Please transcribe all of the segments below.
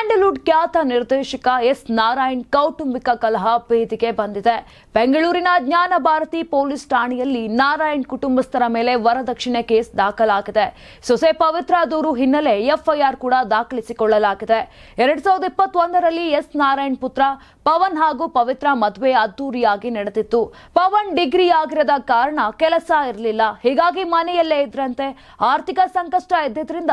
Sandalwood ಖ್ಯಾತ ನಿರ್ದೇಶಕ S Narayan ಕೌಟುಂಬಿಕ ಕಲಹ ಪೀತಿಗೆ ಬಂದಿದೆ. ಬೆಂಗಳೂರಿನ ಜ್ಞಾನ ಭಾರತಿ ಪೊಲೀಸ್ ಠಾಣೆಯಲ್ಲಿ ನಾರಾಯಣ್ ಕುಟುಂಬಸ್ಥರ ಮೇಲೆ ವರದಕ್ಷಿಣೆ ಕೇಸ್ ದಾಖಲಾಗಿದೆ. ಸೊಸೆ ಪವಿತ್ರ ದೂರು ಹಿನ್ನೆಲೆ ಎಫ್ಐಆರ್ ಕೂಡ ದಾಖಲಿಸಿಕೊಳ್ಳಲಾಗಿದೆ. ಎರಡ್ ಸಾವಿರದ ಎಸ್ ನಾರಾಯಣ್ ಪುತ್ರ ಪವನ್ ಹಾಗೂ ಪವಿತ್ರ ಮದುವೆ ಅದ್ದೂರಿಯಾಗಿ ನಡೆದಿತ್ತು. ಪವನ್ ಡಿಗ್ರಿ ಆಗಿರದ ಕಾರಣ ಕೆಲಸ ಇರಲಿಲ್ಲ. ಹೀಗಾಗಿ ಮನೆಯಲ್ಲೇ ಇದ್ರಂತೆ. ಆರ್ಥಿಕ ಸಂಕಷ್ಟ ಇದ್ದಿದ್ರಿಂದ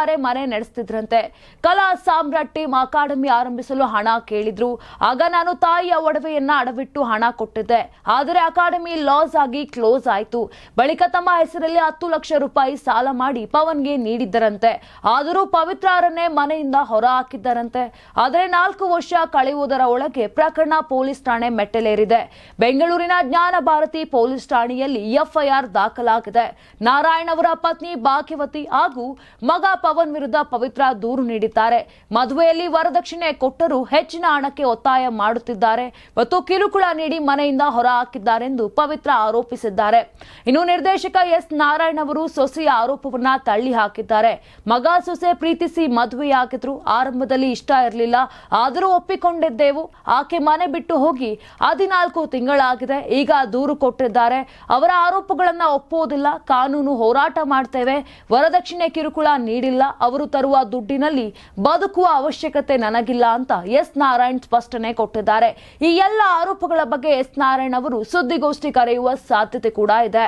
ಅರೆ ಮನೆ ನಡೆಸ್ತಿದ್ರಂತೆ. ಕಲಾ ಟೀಮ್ ಅಕಾಡೆಮಿ ಆರಂಭಿಸಲು ಹಣ ಕೇಳಿದ್ರು. ಆಗ ನಾನು ತಾಯಿಯ ಒಡವೆಯನ್ನ ಅಡವಿಟ್ಟು ಹಣ ಕೊಟ್ಟಿದ್ದೆ. ಆದರೆ ಅಕಾಡೆಮಿ ಲಾಸ್ ಆಗಿ ಕ್ಲೋಸ್ ಆಯಿತು. ಬಳಿಕ ತಮ್ಮ ಹೆಸರಲ್ಲಿ ಹತ್ತು ಲಕ್ಷ ರೂಪಾಯಿ ಸಾಲ ಮಾಡಿ ಪವನ್ಗೆ ನೀಡಿದ್ದರಂತೆ. ಆದರೂ ಪವಿತ್ರಾರನ್ನೇ ಮನೆಯಿಂದ ಹೊರ ಹಾಕಿದ್ದರಂತೆ ಆದರೆ ನಾಲ್ಕು ವರ್ಷ ಕಳೆಯುವುದರ ಒಳಗೆ ಪ್ರಕರಣ ಪೊಲೀಸ್ ಠಾಣೆ ಮೆಟ್ಟಲೇರಿದೆ. ಬೆಂಗಳೂರಿನ ಜ್ಞಾನ ಭಾರತಿ ಪೊಲೀಸ್ ಠಾಣೆಯಲ್ಲಿ ಎಫ್ಐಆರ್ ದಾಖಲಾಗಿದೆ. ನಾರಾಯಣ್ ಅವರ ಪತ್ನಿ ಭಾಗ್ಯವತಿ ಹಾಗೂ ಮಗ ಪವನ್ ವಿರುದ್ಧ ಪವಿತ್ರ ದೂರು ನೀಡಿದ್ದಾರೆ. ಮದುವೆಯಲ್ಲಿ ವರದಕ್ಷಿಣೆ ಕೊಟ್ಟರೂ ಹೆಚ್ಚಿನ ಹಣಕ್ಕೆ ಒತ್ತಾಯ ಮಾಡುತ್ತಿದ್ದಾರೆ ಮತ್ತು ಕಿರುಕುಳ ನೀಡಿ ಮನೆಯಿಂದ ಹೊರ ಹಾಕಿದ್ದಾರೆಂದು ಪವಿತ್ರ ಆರೋಪಿಸಿದ್ದಾರೆ. ಇನ್ನು ನಿರ್ದೇಶಕ ಎಸ್. ನಾರಾಯಣ್ ಅವರು ಸೊಸೆಯ ಆರೋಪವನ್ನ ತಳ್ಳಿ ಹಾಕಿದ್ದಾರೆ. ಮಗ ಸೊಸೆ ಪ್ರೀತಿಸಿ ಮದುವೆಯಾಗಿದ್ರು. ಆರಂಭದಲ್ಲಿ ಇಷ್ಟ ಇರಲಿಲ್ಲ. ಆದರೂ ಒಪ್ಪಿಕೊಂಡಿದ್ದೆವು. ಆಕೆ ಮನೆ ಬಿಟ್ಟು ಹೋಗಿ ಹದಿನಾಲ್ಕು ತಿಂಗಳಾಗಿದೆ. ಈಗ ದೂರು ಕೊಟ್ಟಿದ್ದಾರೆ. ಅವರ ಆರೋಪಗಳನ್ನ ಒಪ್ಪುವುದಿಲ್ಲ. ಕಾನೂನು ಹೋರಾಟ ಮಾಡ್ತೇವೆ. ವರದಕ್ಷಿಣೆ ಕಿರುಕುಳ ನೀಡಿಲ್ಲ. ಅವರು ತರುವ ದುಡ್ಡಿನಲ್ಲಿ ಬದುಕುವ ಅವಶ್ಯಕತೆ ನನಗಿಲ್ಲ ಅಂತ ಎಸ್ ನಾರಾಯಣ್ ಸ್ಪಷ್ಟನೆ ಕೊಟ್ಟಿದ್ದಾರೆ. ಈ ಎಲ್ಲ ಆರೋಪಗಳ ಬಗ್ಗೆ ಎಸ್ ನಾರಾಯಣ್ ಅವರು ಸುದ್ದಿಗೋಷ್ಠಿ ಕರೆಯುವ ಸಾಧ್ಯತೆ ಕೂಡ ಇದೆ.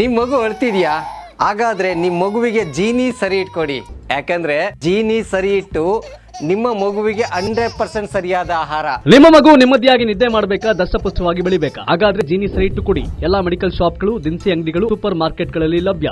ನಿಮ್ ಮಗು ಅಳ್ತಿದ್ಯಾ? ಹಾಗಾದ್ರೆ ನಿಮ್ ಮಗುವಿಗೆ ಜೀನಿ ಸರಿ ಇಟ್ಕೊಡಿ. ಯಾಕಂದ್ರೆ ಜೀನಿ ಸರಿ ಇಟ್ಟು ನಿಮ್ಮ ಮಗುವಿಗೆ ಹಂಡ್ರೆಡ್ ಪರ್ಸೆಂಟ್ ಸರಿಯಾದ ಆಹಾರ. ನಿಮ್ಮ ಮಗು ನೆಮ್ಮದಿಯಾಗಿ ನಿದ್ದೆ ಮಾಡಬೇಕಾ ದಷ್ಟಪುಷ್ಟವಾಗಿ ಬೆಳಿಬೇಕಾ? ಹಾಗಾದ್ರೆ ಜೀನಿ ಸರಿ ಇಟ್ಟು ಕೊಡಿ. ಎಲ್ಲಾ ಮೆಡಿಕಲ್ ಶಾಪ್ಗಳು ದಿನಸಿ ಅಂಗಡಿಗಳು ಸೂಪರ್ ಮಾರ್ಕೆಟ್ಗಳಲ್ಲಿ ಲಭ್ಯ.